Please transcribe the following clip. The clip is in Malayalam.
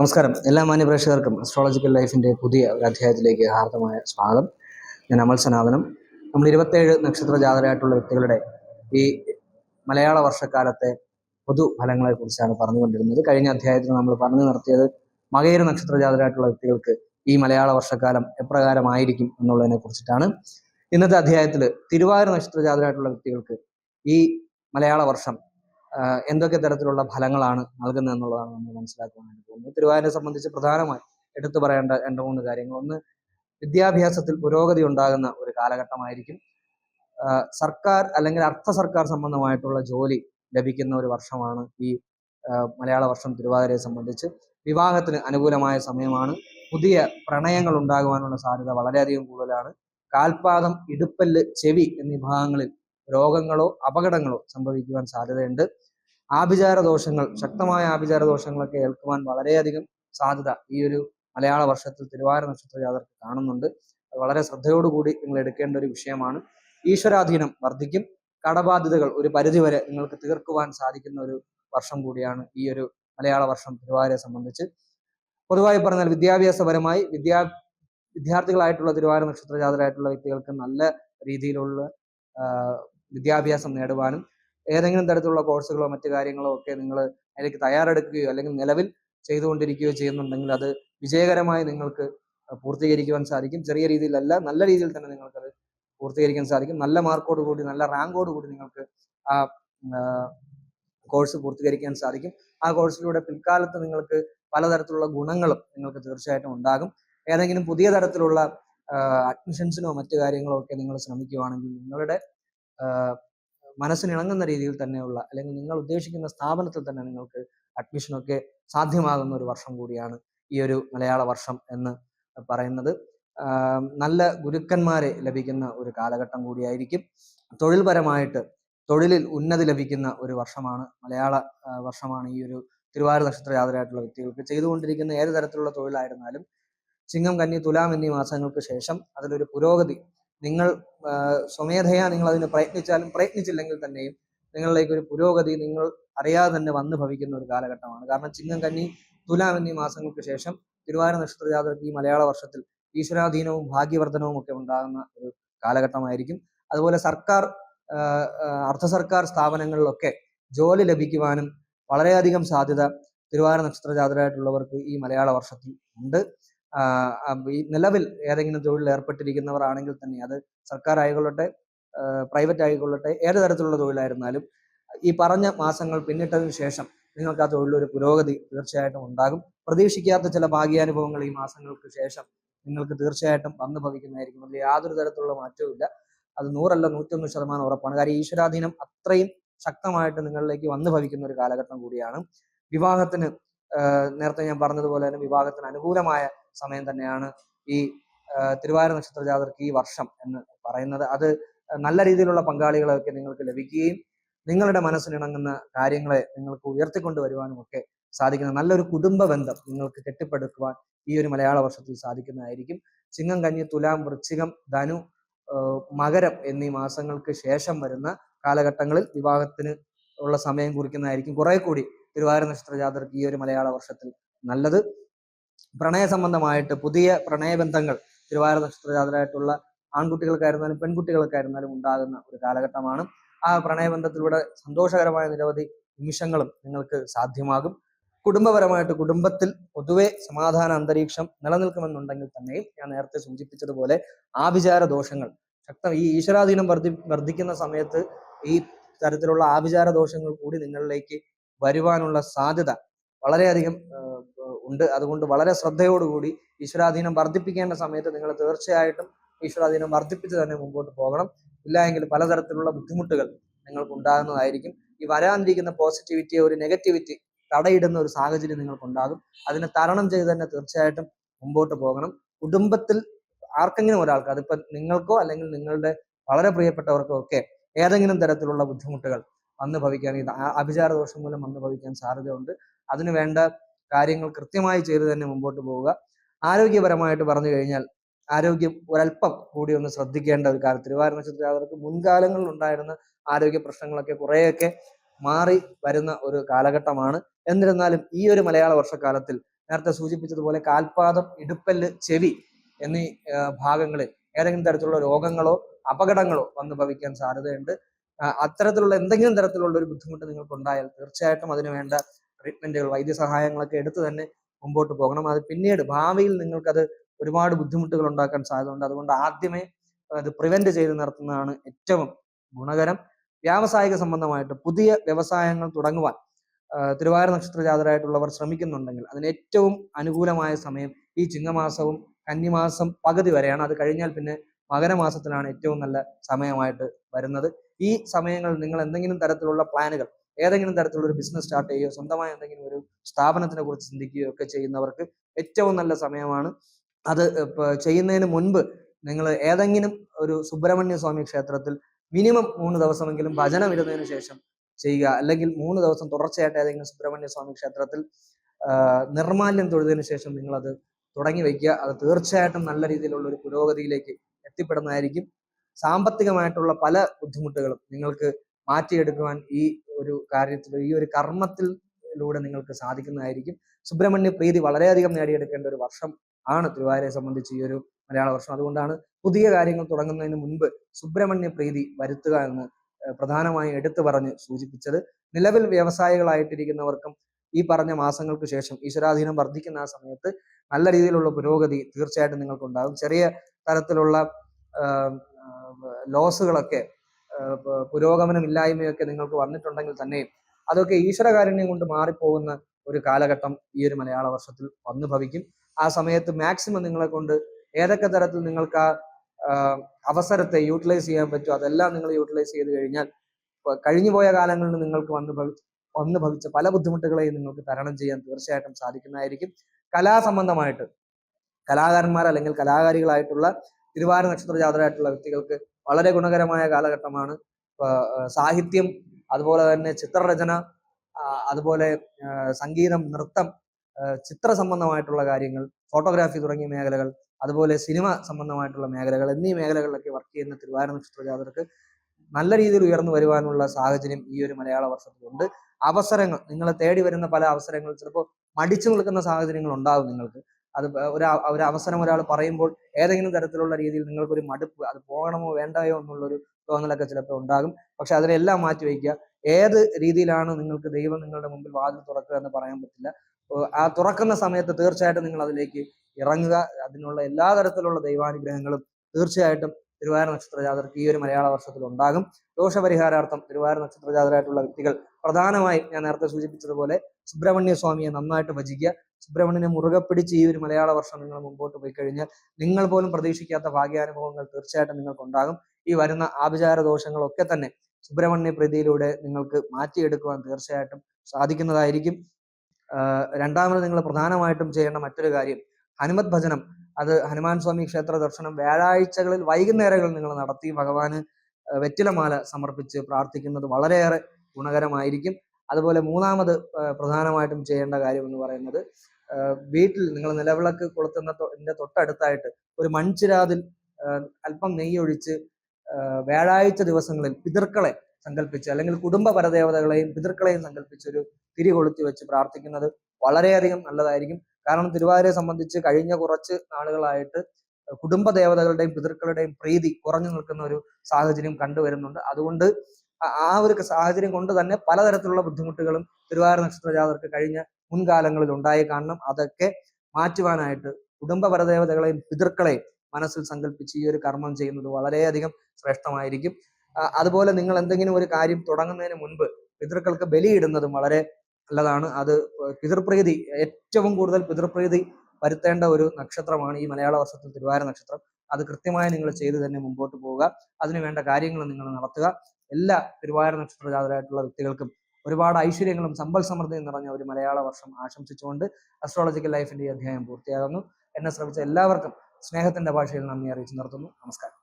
നമസ്കാരം. എല്ലാ മാന്യപ്രേക്ഷകർക്കും അസ്ട്രോളജിക്കൽ ലൈഫിന്റെ പുതിയ ഒരു അധ്യായത്തിലേക്ക് ഹാർദമായ സ്വാഗതം. ഞാൻ അമൽ സനാതനം. നമ്മൾ ഇരുപത്തേഴ് നക്ഷത്ര ജാതരായിട്ടുള്ള വ്യക്തികളുടെ ഈ മലയാള വർഷക്കാലത്തെ പൊതു ഫലങ്ങളെ കുറിച്ചാണ് പറഞ്ഞുകൊണ്ടിരുന്നത്. കഴിഞ്ഞ അധ്യായത്തിൽ നമ്മൾ പറഞ്ഞു നിർത്തിയത് മകയിര നക്ഷത്ര ജാതരായിട്ടുള്ള വ്യക്തികൾക്ക് ഈ മലയാള വർഷക്കാലം എപ്രകാരമായിരിക്കും എന്നുള്ളതിനെ കുറിച്ചിട്ടാണ്. ഇന്നത്തെ അധ്യായത്തിൽ തിരുവാതിര നക്ഷത്ര ജാതരായിട്ടുള്ള വ്യക്തികൾക്ക് ഈ മലയാള വർഷം എന്തൊക്കെ തരത്തിലുള്ള ഫലങ്ങളാണ് നൽകുന്നത് എന്നുള്ളതാണ് നമ്മൾ മനസ്സിലാക്കാൻ വേണ്ടി പോകുന്നത്. തിരുവാതിരയെ സംബന്ധിച്ച് പ്രധാനമായി എടുത്തു പറയേണ്ട രണ്ട് മൂന്ന് കാര്യങ്ങൾ. ഒന്ന് വിദ്യാഭ്യാസത്തിൽ പുരോഗതി ഉണ്ടാകുന്ന ഒരു കാലഘട്ടമായിരിക്കും. സർക്കാർ അല്ലെങ്കിൽ അർദ്ധ സർക്കാർ സംബന്ധമായിട്ടുള്ള ജോലി ലഭിക്കുന്ന ഒരു വർഷമാണ് ഈ മലയാള വർഷം തിരുവാതിരയെ സംബന്ധിച്ച്. വിവാഹത്തിന് അനുകൂലമായ സമയമാണ്. പുതിയ പ്രണയങ്ങൾ ഉണ്ടാകുവാനുള്ള സാധ്യത വളരെയധികം കൂടുതലാണ്. കാൽപാദം ഇടുപ്പല്ല് ചെവി എന്നീ ഭാഗങ്ങളിൽ രോഗങ്ങളോ അപകടങ്ങളോ സംഭവിക്കുവാൻ സാധ്യതയുണ്ട്. ആഭിചാര ദോഷങ്ങൾ ശക്തമായ ആഭിചാര ദോഷങ്ങളൊക്കെ ഏൽക്കുവാൻ വളരെയധികം സാധ്യത ഈ ഒരു മലയാള വർഷത്തിൽ തിരുവാര നക്ഷത്ര ജാതർക്ക് കാണുന്നുണ്ട്. അത് വളരെ ശ്രദ്ധയോടുകൂടി നിങ്ങൾ എടുക്കേണ്ട ഒരു വിഷയമാണ്. ഈശ്വരാധീനം വർദ്ധിക്കും. കടബാധ്യതകൾ ഒരു പരിധിവരെ നിങ്ങൾക്ക് തീർക്കുവാൻ സാധിക്കുന്ന ഒരു വർഷം കൂടിയാണ് ഈ ഒരു മലയാള വർഷം തിരുവാരെ സംബന്ധിച്ച്. പൊതുവായി പറഞ്ഞാൽ വിദ്യാഭ്യാസപരമായി വിദ്യാ വിദ്യാർത്ഥികളായിട്ടുള്ള തിരുവാര നക്ഷത്ര ജാതരായിട്ടുള്ള വ്യക്തികൾക്ക് നല്ല രീതിയിലുള്ള വിദ്യാഭ്യാസം നേടുവാനും ഏതെങ്കിലും തരത്തിലുള്ള കോഴ്സുകളോ മറ്റു കാര്യങ്ങളോ ഒക്കെ നിങ്ങൾ അതിലേക്ക് തയ്യാറെടുക്കുകയോ അല്ലെങ്കിൽ നിലവിൽ ചെയ്തുകൊണ്ടിരിക്കുകയോ ചെയ്യുന്നുണ്ടെങ്കിൽ അത് വിജയകരമായി നിങ്ങൾക്ക് പൂർത്തീകരിക്കുവാൻ സാധിക്കും. ചെറിയ രീതിയിലല്ല നല്ല രീതിയിൽ തന്നെ നിങ്ങൾക്കത് പൂർത്തീകരിക്കാൻ സാധിക്കും. നല്ല മാർക്കോട് കൂടി നല്ല റാങ്കോട് കൂടി നിങ്ങൾക്ക് ആ കോഴ്സ് പൂർത്തീകരിക്കാൻ സാധിക്കും. ആ കോഴ്സിലൂടെ പിൽക്കാലത്ത് നിങ്ങൾക്ക് പലതരത്തിലുള്ള ഗുണങ്ങളും നിങ്ങൾക്ക് തീർച്ചയായിട്ടും ഉണ്ടാകും. ഏതെങ്കിലും പുതിയ തരത്തിലുള്ള അഡ്മിഷൻസിനോ മറ്റു കാര്യങ്ങളോ ഒക്കെ നിങ്ങൾ ശ്രമിക്കുകയാണെങ്കിൽ നിങ്ങളുടെ മനസ്സിനിണങ്ങുന്ന രീതിയിൽ തന്നെയുള്ള അല്ലെങ്കിൽ നിങ്ങൾ ഉദ്ദേശിക്കുന്ന സ്ഥാപനത്തിൽ തന്നെ നിങ്ങൾക്ക് അഡ്മിഷനൊക്കെ സാധ്യമാകുന്ന ഒരു വർഷം കൂടിയാണ് ഈ ഒരു മലയാള വർഷം എന്ന് പറയുന്നത്. നല്ല ഗുരുക്കന്മാരെ ലഭിക്കുന്ന ഒരു കാലഘട്ടം കൂടിയായിരിക്കും. തൊഴിൽപരമായിട്ട് തൊഴിലിൽ ഉന്നതി ലഭിക്കുന്ന ഒരു വർഷമാണ് മലയാള വർഷമാണ് ഈ ഒരു തിരുവാതിര നക്ഷത്ര യാത്രയായിട്ടുള്ള വ്യക്തികൾക്ക് ചെയ്തുകൊണ്ടിരിക്കുന്ന ഏത് തരത്തിലുള്ള തൊഴിലായിരുന്നാലും ചിങ്ങം കന്നി തുലാം എന്നീ മാസങ്ങൾക്ക് ശേഷം അതിലൊരു പുരോഗതി നിങ്ങൾ സ്വമേധയാ നിങ്ങൾ അതിന് പ്രയത്നിച്ചാലും പ്രയത്നിച്ചില്ലെങ്കിൽ തന്നെയും നിങ്ങളിലേക്ക് ഒരു പുരോഗതി നിങ്ങൾ അറിയാതെ തന്നെ വന്നു ഭവിക്കുന്ന ഒരു കാലഘട്ടമാണ്. കാരണം ചിങ്ങം കന്നി തുലാം എന്നീ മാസങ്ങൾക്ക് ശേഷം തിരുവാര നക്ഷത്ര ജാതകർക്ക് ഈ മലയാള വർഷത്തിൽ ഈശ്വരാധീനവും ഭാഗ്യവർദ്ധനവും ഒക്കെ ഉണ്ടാകുന്ന ഒരു കാലഘട്ടമായിരിക്കും. അതുപോലെ സർക്കാർ അർദ്ധ സർക്കാർ സ്ഥാപനങ്ങളിലൊക്കെ ജോലി ലഭിക്കുവാനും വളരെയധികം സാധ്യത തിരുവാര നക്ഷത്ര ജാതരായിട്ടുള്ളവർക്ക് ഈ മലയാള വർഷത്തിൽ ഉണ്ട്. ഈ നിലവിൽ ഏതെങ്കിലും തൊഴിലിൽ ഏർപ്പെട്ടിരിക്കുന്നവർ ആണെങ്കിൽ തന്നെ അത് സർക്കാർ ആയിക്കൊള്ളട്ടെ പ്രൈവറ്റ് ആയിക്കൊള്ളട്ടെ ഏത് തരത്തിലുള്ള തൊഴിലായിരുന്നാലും ഈ പറഞ്ഞ മാസങ്ങൾ പിന്നിട്ടതിന് ശേഷം നിങ്ങൾക്ക് ആ തൊഴിലൊരു പുരോഗതി തീർച്ചയായിട്ടും ഉണ്ടാകും. പ്രതീക്ഷിക്കാത്ത ചില ഭാഗ്യാനുഭവങ്ങൾ ഈ മാസങ്ങൾക്ക് ശേഷം നിങ്ങൾക്ക് തീർച്ചയായിട്ടും വന്നു ഭവിക്കുന്നതായിരിക്കും. അതിൽ യാതൊരു തരത്തിലുള്ള മാറ്റവും ഇല്ല. അത് നൂറല്ല നൂറ്റൊന്ന് ശതമാനം ഉറപ്പാണ്. കാര്യം ഈശ്വരാധീനം അത്രയും ശക്തമായിട്ട് നിങ്ങളിലേക്ക് വന്നു ഭവിക്കുന്ന ഒരു കാലഘട്ടം കൂടിയാണ്. വിവാഹത്തിന് നേരത്തെ ഞാൻ പറഞ്ഞതുപോലെ തന്നെ വിവാഹത്തിന് അനുകൂലമായ സമയം തന്നെയാണ് ഈ തിരുവാര നക്ഷത്ര ജാതർക്ക് ഈ വർഷം എന്ന് പറയുന്നത്. അത് നല്ല രീതിയിലുള്ള പങ്കാളികളൊക്കെ നിങ്ങൾക്ക് ലഭിക്കുകയും നിങ്ങളുടെ മനസ്സിനിണങ്ങുന്ന കാര്യങ്ങളെ നിങ്ങൾക്ക് ഉയർത്തിക്കൊണ്ടു വരുവാനും ഒക്കെ സാധിക്കുന്ന നല്ലൊരു കുടുംബ ബന്ധം നിങ്ങൾക്ക് കെട്ടിപ്പടുക്കുവാൻ ഈ ഒരു മലയാള വർഷത്തിൽ സാധിക്കുന്നതായിരിക്കും. ചിങ്ങം കഞ്ഞി തുലാം വൃശ്ചികം ധനു മകരം എന്നീ മാസങ്ങൾക്ക് ശേഷം വരുന്ന കാലഘട്ടങ്ങളിൽ വിവാഹത്തിന് ഉള്ള സമയം കുറിക്കുന്നതായിരിക്കും കുറെ കൂടി തിരുവാര നക്ഷത്ര ജാതർക്ക് ഈ ഒരു മലയാള വർഷത്തിൽ നല്ലത്. പ്രണയ സംബന്ധമായിട്ട് പുതിയ പ്രണയബന്ധങ്ങൾ തിരുവാര നക്ഷത്രജാതരായിട്ടുള്ള ആൺകുട്ടികൾക്കായിരുന്നാലും പെൺകുട്ടികൾക്കായിരുന്നാലും ഉണ്ടാകുന്ന ഒരു കാലഘട്ടമാണ്. ആ പ്രണയബന്ധത്തിലൂടെ സന്തോഷകരമായ നിരവധി നിമിഷങ്ങളും നിങ്ങൾക്ക് സാധ്യമാകും. കുടുംബപരമായിട്ട് കുടുംബത്തിൽ പൊതുവെ സമാധാന അന്തരീക്ഷം നിലനിൽക്കുമെന്നുണ്ടെങ്കിൽ തന്നെയും ഞാൻ നേരത്തെ സൂചിപ്പിച്ചതുപോലെ ആഭിചാര ദോഷങ്ങൾ ശക്തം ഈ ഈശ്വരാധീനം വർദ്ധി വർദ്ധിക്കുന്ന സമയത്ത് ഈ തരത്തിലുള്ള ആഭിചാര ദോഷങ്ങൾ കൂടി നിങ്ങളിലേക്ക് വരുവാനുള്ള സാധ്യത വളരെയധികം ഉണ്ട്. അതുകൊണ്ട് വളരെ ശ്രദ്ധയോടുകൂടി ഈശ്വരാധീനം വർദ്ധിപ്പിക്കേണ്ട സമയത്ത് നിങ്ങൾ തീർച്ചയായിട്ടും ഈശ്വരാധീനം വർദ്ധിപ്പിച്ച് തന്നെ മുമ്പോട്ട് പോകണം. ഇല്ല എങ്കിൽ പലതരത്തിലുള്ള ബുദ്ധിമുട്ടുകൾ നിങ്ങൾക്ക് ഉണ്ടാകുന്നതായിരിക്കും ഈ വരാനിരിക്കുന്ന പോസിറ്റിവിറ്റിയെ ഒരു നെഗറ്റിവിറ്റി തടയിടുന്ന ഒരു സാഹചര്യം നിങ്ങൾക്കുണ്ടാകും. അതിനെ തരണം ചെയ്ത് തന്നെ തീർച്ചയായിട്ടും മുമ്പോട്ട് പോകണം. കുടുംബത്തിൽ ആർക്കെങ്കിലും ഒരാൾക്ക് അതിപ്പോൾ നിങ്ങൾക്കോ അല്ലെങ്കിൽ നിങ്ങളുടെ വളരെ പ്രിയപ്പെട്ടവർക്കോ ഒക്കെ ഏതെങ്കിലും തരത്തിലുള്ള ബുദ്ധിമുട്ടുകൾ വന്നു ഭവിക്കാൻ ഇത് അഭിചാര ദോഷം മൂലം വന്നു ഭവിക്കാൻ സാധ്യതയുണ്ട്. അതിനു വേണ്ട കാര്യങ്ങൾ കൃത്യമായി ചെയ്ത് തന്നെ മുമ്പോട്ട് പോവുക. ആരോഗ്യപരമായിട്ട് പറഞ്ഞു കഴിഞ്ഞാൽ ആരോഗ്യം ഒരല്പം കൂടി ഒന്ന് ശ്രദ്ധിക്കേണ്ട ഒരു കാര്യം തിരുവാതിര നക്ഷത്രജാതർക്ക് മുൻകാലങ്ങളിൽ ഉണ്ടായിരുന്ന ആരോഗ്യ പ്രശ്നങ്ങളൊക്കെ കുറേയൊക്കെ മാറി വരുന്ന ഒരു കാലഘട്ടമാണ്. എന്നിരുന്നാലും ഈ ഒരു മലയാള വർഷക്കാലത്തിൽ നേരത്തെ സൂചിപ്പിച്ചതുപോലെ കാൽപാദം ഇടുപ്പല്ല് ചെവി എന്നീ ഭാഗങ്ങളിൽ ഏതെങ്കിലും തരത്തിലുള്ള രോഗങ്ങളോ അപകടങ്ങളോ വന്ന് ഭവിക്കാൻ സാധ്യതയുണ്ട്. അത്തരത്തിലുള്ള എന്തെങ്കിലും തരത്തിലുള്ള ഒരു ബുദ്ധിമുട്ട് നിങ്ങൾക്ക് ഉണ്ടായാൽ തീർച്ചയായിട്ടും അതിനു വേണ്ട ട്രീറ്റ്മെന്റുകൾ വൈദ്യസഹായങ്ങളൊക്കെ എടുത്ത് തന്നെ മുമ്പോട്ട് പോകണം. അത് പിന്നീട് ഭാവിയിൽ നിങ്ങൾക്കത് ഒരുപാട് ബുദ്ധിമുട്ടുകൾ ഉണ്ടാക്കാൻ സാധ്യതയുണ്ട്. അതുകൊണ്ട് ആദ്യമേ അത് പ്രിവെന്റ് ചെയ്ത് നിർത്തുന്നതാണ് ഏറ്റവും ഗുണകരം. വ്യാവസായിക സംബന്ധമായിട്ട് പുതിയ വ്യവസായങ്ങൾ തുടങ്ങുവാൻ തിരുവാര നക്ഷത്ര ജാതരായിട്ടുള്ളവർ ശ്രമിക്കുന്നുണ്ടെങ്കിൽ അതിന് ഏറ്റവും അനുകൂലമായ സമയം ഈ ചിങ്ങമാസവും കന്നിമാസം പകുതി വരെയാണ്. അത് കഴിഞ്ഞാൽ പിന്നെ മകരമാസത്തിലാണ് ഏറ്റവും നല്ല സമയമായിട്ട് വരുന്നത്. ഈ സമയങ്ങളിൽ നിങ്ങൾ എന്തെങ്കിലും തരത്തിലുള്ള പ്ലാനുകൾ ഏതെങ്കിലും തരത്തിലുള്ള ഒരു ബിസിനസ് സ്റ്റാർട്ട് ചെയ്യുകയോ സ്വന്തമായ എന്തെങ്കിലും ഒരു സ്ഥാപനത്തിനെ കുറിച്ച് ചിന്തിക്കുകയോ ഒക്കെ ചെയ്യുന്നവർക്ക് ഏറ്റവും നല്ല സമയമാണ്. അത് ചെയ്യുന്നതിന് മുൻപ് നിങ്ങൾ ഏതെങ്കിലും ഒരു സുബ്രഹ്മണ്യ സ്വാമി ക്ഷേത്രത്തിൽ മിനിമം മൂന്ന് ദിവസമെങ്കിലും ഭജനം ഇടുന്നതിന് ശേഷം ചെയ്യുക. അല്ലെങ്കിൽ മൂന്ന് ദിവസം തുടർച്ചയായിട്ട് ഏതെങ്കിലും സുബ്രഹ്മണ്യ സ്വാമി ക്ഷേത്രത്തിൽ നിർമാല്യം തൊഴുതിന് ശേഷം നിങ്ങൾ അത് തുടങ്ങി വയ്ക്കുക. അത് തീർച്ചയായിട്ടും നല്ല രീതിയിലുള്ള ഒരു പുരോഗതിയിലേക്ക് എത്തിപ്പെടുന്നതായിരിക്കും. സാമ്പത്തികമായിട്ടുള്ള പല ബുദ്ധിമുട്ടുകളും നിങ്ങൾക്ക് മാറ്റിയെടുക്കുവാൻ ഈ ഒരു കാര്യത്തിൽ ഈ ഒരു കർമ്മത്തിലൂടെ നിങ്ങൾക്ക് സാധിക്കുന്നതായിരിക്കും. സുബ്രഹ്മണ്യ പ്രീതി വളരെയധികം നേടിയെടുക്കേണ്ട ഒരു വർഷം ആണ് തിരുവാതിരയെ സംബന്ധിച്ച് ഈ ഒരു മലയാള വർഷം. അതുകൊണ്ടാണ് പുതിയ കാര്യങ്ങൾ തുടങ്ങുന്നതിന് മുൻപ് സുബ്രഹ്മണ്യ പ്രീതി വരുത്തുക എന്ന് പ്രധാനമായും എടുത്തു പറഞ്ഞ് സൂചിപ്പിച്ചത്. നിലവിൽ വ്യവസായികളായിട്ടിരിക്കുന്നവർക്കും ഈ പറഞ്ഞ മാസങ്ങൾക്ക് ശേഷം ഈശ്വരാധീനം വർദ്ധിക്കുന്ന ആ സമയത്ത് നല്ല രീതിയിലുള്ള പുരോഗതി തീർച്ചയായിട്ടും നിങ്ങൾക്കുണ്ടാകും. ചെറിയ തരത്തിലുള്ള ലോസുകളൊക്കെ പുരോഗമനമില്ലായ്മയൊക്കെ നിങ്ങൾക്ക് വന്നിട്ടുണ്ടെങ്കിൽ തന്നെ അതൊക്കെ ഈശ്വരകാരുണ്യം കൊണ്ട് മാറിപ്പോകുന്ന ഒരു കാലഘട്ടം ഈ ഒരു മലയാള വർഷത്തിൽ വന്നു ഭവിക്കും. ആ സമയത്ത് മാക്സിമം നിങ്ങളെ കൊണ്ട് ഏതൊക്കെ തരത്തിൽ നിങ്ങൾക്ക് ആ അവസരത്തെ യൂട്ടിലൈസ് ചെയ്യാൻ പറ്റും അതെല്ലാം നിങ്ങൾ യൂട്ടിലൈസ് ചെയ്ത് കഴിഞ്ഞാൽ കഴിഞ്ഞു കഴിഞ്ഞുപോയ കാലങ്ങളിൽ നിങ്ങൾക്ക് വന്നു ഭവി വന്നു ഭവിച്ച പല ബുദ്ധിമുട്ടുകളെയും നിങ്ങൾക്ക് തരണം ചെയ്യാൻ തീർച്ചയായിട്ടും സാധിക്കുന്നതായിരിക്കും. കലാസംബന്ധമായിട്ട് കലാകാരന്മാർ അല്ലെങ്കിൽ കലാകാരികളായിട്ടുള്ള തിരുവാര നക്ഷത്ര ജാതരായിട്ടുള്ള വ്യക്തികൾക്ക് വളരെ ഗുണകരമായ കാലഘട്ടമാണ്. സാഹിത്യം അതുപോലെ തന്നെ ചിത്രരചന അതുപോലെ സംഗീതം നൃത്തം ചിത്ര സംബന്ധമായിട്ടുള്ള കാര്യങ്ങൾ ഫോട്ടോഗ്രാഫി തുടങ്ങിയ മേഖലകൾ അതുപോലെ സിനിമ സംബന്ധമായിട്ടുള്ള മേഖലകൾ എന്നീ മേഖലകളിലൊക്കെ വർക്ക് ചെയ്യുന്ന തിരുവാതിര നക്ഷത്ര ജാതർക്ക് നല്ല രീതിയിൽ ഉയർന്നു വരുവാനുള്ള സാഹചര്യം ഈ ഒരു മലയാള വർഷത്തിലുണ്ട്. അവസരങ്ങൾ നിങ്ങളെ തേടി വരുന്ന പല അവസരങ്ങൾ ചിലപ്പോൾ മടിച്ചു നിൽക്കുന്ന സാഹചര്യങ്ങൾ ഉണ്ടാകും നിങ്ങൾക്ക്. അത് ഒരു ഒരു അവസരം ഒരാൾ പറയുമ്പോൾ ഏതെങ്കിലും തരത്തിലുള്ള രീതിയിൽ നിങ്ങൾക്കൊരു മടുപ്പ് അത് പോകണമോ വേണ്ടയോ എന്നുള്ളൊരു തോന്നലൊക്കെ ചിലപ്പോൾ ഉണ്ടാകും. പക്ഷെ അതിനെല്ലാം മാറ്റി വയ്ക്കുക. ഏത് രീതിയിലാണ് നിങ്ങൾക്ക് ദൈവം നിങ്ങളുടെ മുമ്പിൽ വാതിൽ തുറക്കുക എന്ന് പറയാൻ പറ്റില്ല. ആ തുറക്കുന്ന സമയത്ത് തീർച്ചയായിട്ടും നിങ്ങൾ അതിലേക്ക് ഇറങ്ങുക. അതിനുള്ള എല്ലാ തരത്തിലുള്ള ദൈവാനുഗ്രഹങ്ങളും തീർച്ചയായിട്ടും തിരുവാതിര നക്ഷത്ര ജാതർക്ക് ഈ ഒരു മലയാള വർഷത്തിൽ ഉണ്ടാകും. ദോഷപരിഹാരാർത്ഥം തിരുവായൂർ നക്ഷത്ര ജാതരായിട്ടുള്ള വ്യക്തികൾ പ്രധാനമായും ഞാൻ നേരത്തെ സൂചിപ്പിച്ചതുപോലെ സുബ്രഹ്മണ്യ സ്വാമിയെ നന്നായിട്ട് ഭജിക്കുക. സുബ്രഹ്മണ്യനെ മുറുകെ പിടിച്ച് ഈ ഒരു മലയാള വർഷം നിങ്ങൾ മുമ്പോട്ട് പോയി കഴിഞ്ഞാൽ നിങ്ങൾ പോലും പ്രതീക്ഷിക്കാത്ത ഭാഗ്യാനുഭവങ്ങൾ തീർച്ചയായിട്ടും നിങ്ങൾക്ക് ഉണ്ടാകും ഈ വരുന്ന ആഭിചാര ദോഷങ്ങളൊക്കെ തന്നെ സുബ്രഹ്മണ്യ പ്രീതിയിലൂടെ നിങ്ങൾക്ക് മാറ്റിയെടുക്കുവാൻ തീർച്ചയായിട്ടും സാധിക്കുന്നതായിരിക്കും. രണ്ടാമത് നിങ്ങൾ പ്രധാനമായിട്ടും ചെയ്യേണ്ട മറ്റൊരു കാര്യം ഹനുമത് ഭജനം അത് ഹനുമാൻ സ്വാമി ക്ഷേത്ര ദർശനം വ്യാഴാഴ്ചകളിൽ വൈകുന്നേരങ്ങളിൽ നിങ്ങൾ നടത്തി ഭഗവാന് വെറ്റിലമാല സമർപ്പിച്ച് പ്രാർത്ഥിക്കുന്നത് വളരെയേറെ ഗുണകരമായിരിക്കും. അതുപോലെ മൂന്നാമത് പ്രധാനമായിട്ടും ചെയ്യേണ്ട കാര്യം എന്ന് പറയുന്നത് വീട്ടിൽ നിങ്ങൾ നിലവിളക്ക് കൊളുത്തുന്ന തൊ- ന്റെ തൊട്ടടുത്തായിട്ട് ഒരു മൺചിരാതിൽ അല്പം നെയ്യൊഴിച്ച് വ്യാഴാഴ്ച ദിവസങ്ങളിൽ പിതൃക്കളെ സങ്കല്പിച്ച് അല്ലെങ്കിൽ കുടുംബ പരദേവതകളെയും പിതൃക്കളെയും സങ്കല്പിച്ച് ഒരു തിരി കൊളുത്തി വെച്ച് പ്രാർത്ഥിക്കുന്നത് വളരെയധികം നല്ലതായിരിക്കും. കാരണം തിരുവാതിരയെ സംബന്ധിച്ച് കഴിഞ്ഞ കുറച്ച് നാളുകളായിട്ട് കുടുംബ ദേവതകളുടെയും പിതൃക്കളുടെയും പ്രീതി കുറഞ്ഞു നിൽക്കുന്ന ഒരു സാഹചര്യം കണ്ടുവരുന്നുണ്ട് അതുകൊണ്ട് ആ- ഒരു സാഹചര്യം കൊണ്ട് തന്നെ പലതരത്തിലുള്ള ബുദ്ധിമുട്ടുകളും തിരുവാതിര നക്ഷത്ര ജാതർക്ക് കഴിഞ്ഞ മുൻകാലങ്ങളിൽ ഉണ്ടായി കാണണം. അതൊക്കെ മാറ്റുവാനായിട്ട് കുടുംബ പരദേവതകളെയും പിതൃക്കളെയും മനസ്സിൽ സങ്കല്പിച്ച് ഈ ഒരു കർമ്മം ചെയ്യുന്നത് വളരെയധികം ശ്രേഷ്ഠമായിരിക്കും. അതുപോലെ നിങ്ങൾ എന്തെങ്കിലും ഒരു കാര്യം തുടങ്ങുന്നതിന് മുൻപ് പിതൃക്കൾക്ക് ബലിയിടുന്നതും വളരെ നല്ലതാണ് അത് പിതൃപ്രീതി ഏറ്റവും കൂടുതൽ പിതൃപ്രീതി വരുത്തേണ്ട ഒരു നക്ഷത്രമാണ് ഈ മലയാള വർഷത്തിൽ തിരുവാര നക്ഷത്രം. അത് കൃത്യമായി നിങ്ങൾ ചെയ്തു തന്നെ മുമ്പോട്ട് പോവുക. അതിനു വേണ്ട കാര്യങ്ങൾ നിങ്ങൾ നടത്തുക. എല്ലാ തിരുവാര നക്ഷത്ര ജാതരായിട്ടുള്ള വ്യക്തികൾക്കും ഒരുപാട് ഐശ്വര്യങ്ങളും സമ്പൽ സമൃദ്ധിയും നിറഞ്ഞ ഒരു മലയാള വർഷം ആശംസിച്ചുകൊണ്ട് അസ്ട്രോളജിക്കൽ ലൈഫിന്റെ ഈ അധ്യായം പൂർത്തിയാകുന്നു. എന്നെ ശ്രമിച്ച എല്ലാവർക്കും സ്നേഹത്തിന്റെ ഭാഷയിൽ നന്ദി അറിയിച്ചു നിർത്തുന്നു. നമസ്കാരം.